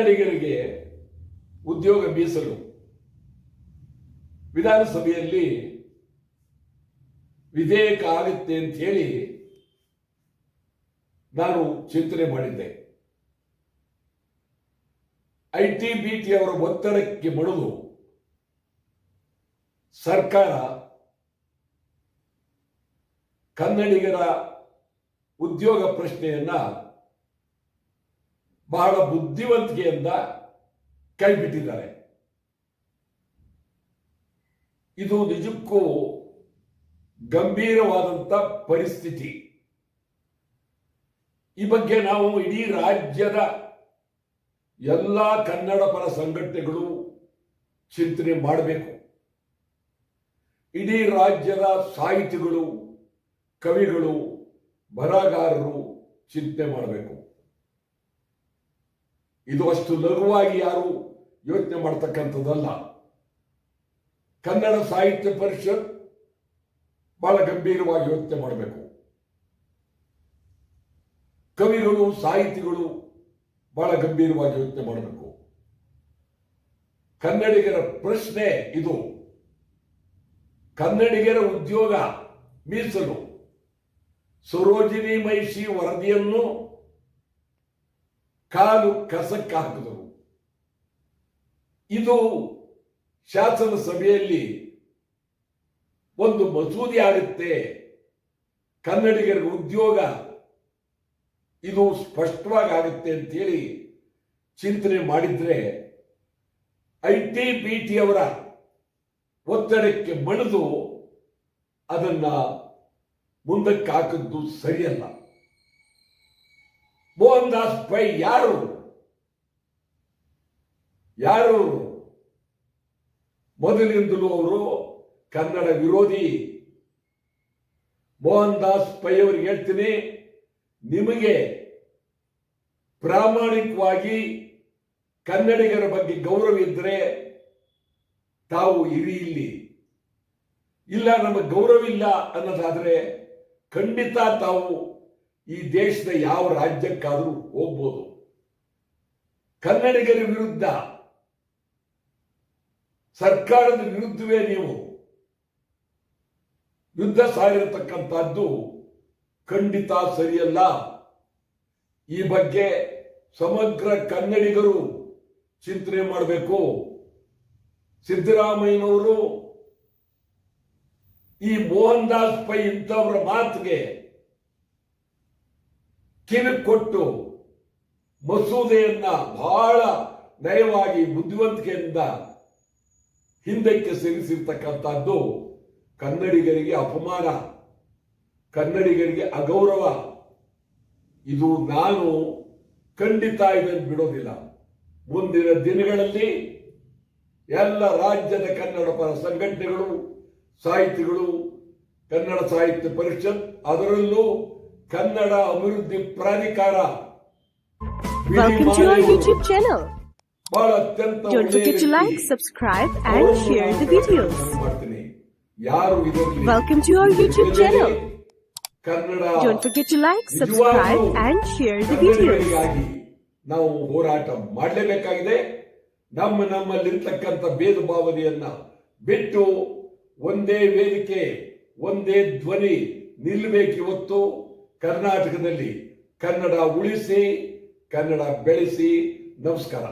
ಕನ್ನಡಿಗರಿಗೆ ಉದ್ಯೋಗ ಮೀಸಲು ವಿಧಾನಸಭೆಯಲ್ಲಿ ವಿಧೇಯಕ ಆಗುತ್ತೆ ಅಂತ ಹೇಳಿ ನಾನು ಚಿಂತನೆ ಮಾಡಿದ್ದೆ. ಐ ಟಿ ಬಿ ಟಿ ಅವರ ಒತ್ತಡಕ್ಕೆ ಮಣಿದು ಸರ್ಕಾರ ಕನ್ನಡಿಗರ ಉದ್ಯೋಗ ಪ್ರಶ್ನೆಯನ್ನ ಬಹಳ ಬುದ್ಧಿವಂತಿಕೆಯಿಂದ ಕೈಬಿಟ್ಟಿದ್ದಾರೆ. ಇದು ನಿಜಕ್ಕೂ ಗಂಭೀರವಾದಂತ ಪರಿಸ್ಥಿತಿ. ಈ ಬಗ್ಗೆ ನಾವು ಇಡೀ ರಾಜ್ಯದ ಎಲ್ಲ ಕನ್ನಡ ಪರ ಸಂಘಟನೆಗಳು ಚಿಂತನೆ ಮಾಡಬೇಕು. ಇಡೀ ರಾಜ್ಯದ ಸಾಹಿತಿಗಳು, ಕವಿಗಳು, ಬರಹಗಾರರು ಚಿಂತನೆ ಮಾಡಬೇಕು. ಇದು ಅಷ್ಟು ಲಘುವಾಗಿ ಯಾರು ಯೋಚನೆ ಮಾಡ್ತಕ್ಕಂಥದ್ದಲ್ಲ. ಕನ್ನಡ ಸಾಹಿತ್ಯ ಪರಿಷತ್ ಬಹಳ ಗಂಭೀರವಾಗಿ ಯೋಚನೆ ಮಾಡಬೇಕು. ಕವಿಗಳು, ಸಾಹಿತಿಗಳು ಬಹಳ ಗಂಭೀರವಾಗಿ ಯೋಚನೆ ಮಾಡಬೇಕು. ಕನ್ನಡಿಗರ ಪ್ರಶ್ನೆ ಇದು. ಕನ್ನಡಿಗರ ಉದ್ಯೋಗ ಮೀಸಲು. ಸರೋಜಿನಿ ಮಹಿಷಿ ವರದಿಯನ್ನು ಕಾಲು ಕಸಕ್ಕೆ ಹಾಕಿದರು ಇದು ಶಾಸನ ಸಭೆಯಲ್ಲಿ ಒಂದು ಮಸೂದೆ ಆಗುತ್ತೆ. ಕನ್ನಡಿಗರಿಗೆ ಉದ್ಯೋಗ ಇದು ಸ್ಪಷ್ಟವಾಗಿ ಆಗುತ್ತೆ ಅಂತೇಳಿ ಚಿಂತನೆ ಮಾಡಿದ್ರೆ ಐ ಟಿ ಬಿ ಟಿ ಅವರ ಒತ್ತಡಕ್ಕೆ ಮಣಿದು ಅದನ್ನ ಮುಂದಕ್ಕೆ ಹಾಕಿದ್ದು ಸರಿಯಲ್ಲ. ಮೋಹನ್ ದಾಸ್ ಪೈ ಯಾರು ಯಾರು ಮೊದಲಿಂದಲೂ ಅವರು ಕನ್ನಡ ವಿರೋಧಿ. ಮೋಹನ್ ದಾಸ್ ಪೈ ಅವ್ರಿಗೆ ಹೇಳ್ತೀನಿ. ನಿಮಗೆ ಪ್ರಾಮಾಣಿಕವಾಗಿ ಕನ್ನಡಿಗರ ಬಗ್ಗೆ ಗೌರವ ಇದ್ರೆ ತಾವು ಇರಿ ಇಲ್ಲಿ. ಇಲ್ಲ, ನಮಗೆ ಗೌರವ ಇಲ್ಲ ಅನ್ನೋದಾದರೆ ಖಂಡಿತ ತಾವು ಈ ದೇಶದ ಯಾವ ರಾಜ್ಯಕ್ಕಾದರೂ ಹೋಗ್ಬೋದು. ಕನ್ನಡಿಗರ ವಿರುದ್ಧ, ಸರ್ಕಾರದ ವಿರುದ್ಧವೇ ನೀವು ಯುದ್ಧ ಸಾಗಿರತಕ್ಕಂಥದ್ದು ಖಂಡಿತ ಸರಿಯಲ್ಲ. ಈ ಬಗ್ಗೆ ಸಮಗ್ರ ಕನ್ನಡಿಗರು ಚಿಂತನೆ ಮಾಡಬೇಕು. ಸಿದ್ದರಾಮಯ್ಯನವರು ಈ ಮೋಹನ್ ದಾಸ್ ಪೈ ಇಂಥವರ ಮಾತಿಗೆ ಕಿವಿ ಕೊಟ್ಟು ಮಸೂದೆಯನ್ನ ಬಹಳ ನಯವಾಗಿ ಬುದ್ಧಿವಂತಿಕೆಯಿಂದ ಹಿಂದಕ್ಕೆ ಸೇರಿಸಿರ್ತಕ್ಕಂಥದ್ದು ಕನ್ನಡಿಗರಿಗೆ ಅಪಮಾನ, ಕನ್ನಡಿಗರಿಗೆ ಅಗೌರವ. ಇದು ನಾನು ಖಂಡಿತ ಇದನ್ನು ಬಿಡೋದಿಲ್ಲ. ಮುಂದಿನ ದಿನಗಳಲ್ಲಿ ಎಲ್ಲ ರಾಜ್ಯದ ಕನ್ನಡ ಪರ ಸಂಘಟನೆಗಳು, ಸಾಹಿತಿಗಳು, ಕನ್ನಡ ಸಾಹಿತ್ಯ ಪರಿಷತ್ ಅದರಲ್ಲೂ ಕನ್ನಡ ಅಭಿವೃದ್ಧಿ ಪ್ರಾಧಿಕಾರ. ಮಾಡ್ತೀನಿ. ಯಾರು ಇದೀನಿ ನಾವು ಹೋರಾಟ ಮಾಡಲೇಬೇಕಾಗಿದೆ. ನಮ್ಮ ನಮ್ಮಲ್ಲಿರ್ತಕ್ಕಂಥ ಭೇದ ಭಾವನೆಯನ್ನ ಬಿಟ್ಟು ಒಂದೇ ವೇದಿಕೆ ಒಂದೇ ಧ್ವನಿ ನಿಲ್ಲಬೇಕಿವತ್ತು. ಇವತ್ತು ಕರ್ನಾಟಕದಲ್ಲಿ ಕನ್ನಡ ಉಳಿಸಿ ಕನ್ನಡ ಬೆಳೆಸಿ ನಮಸ್ಕಾರ.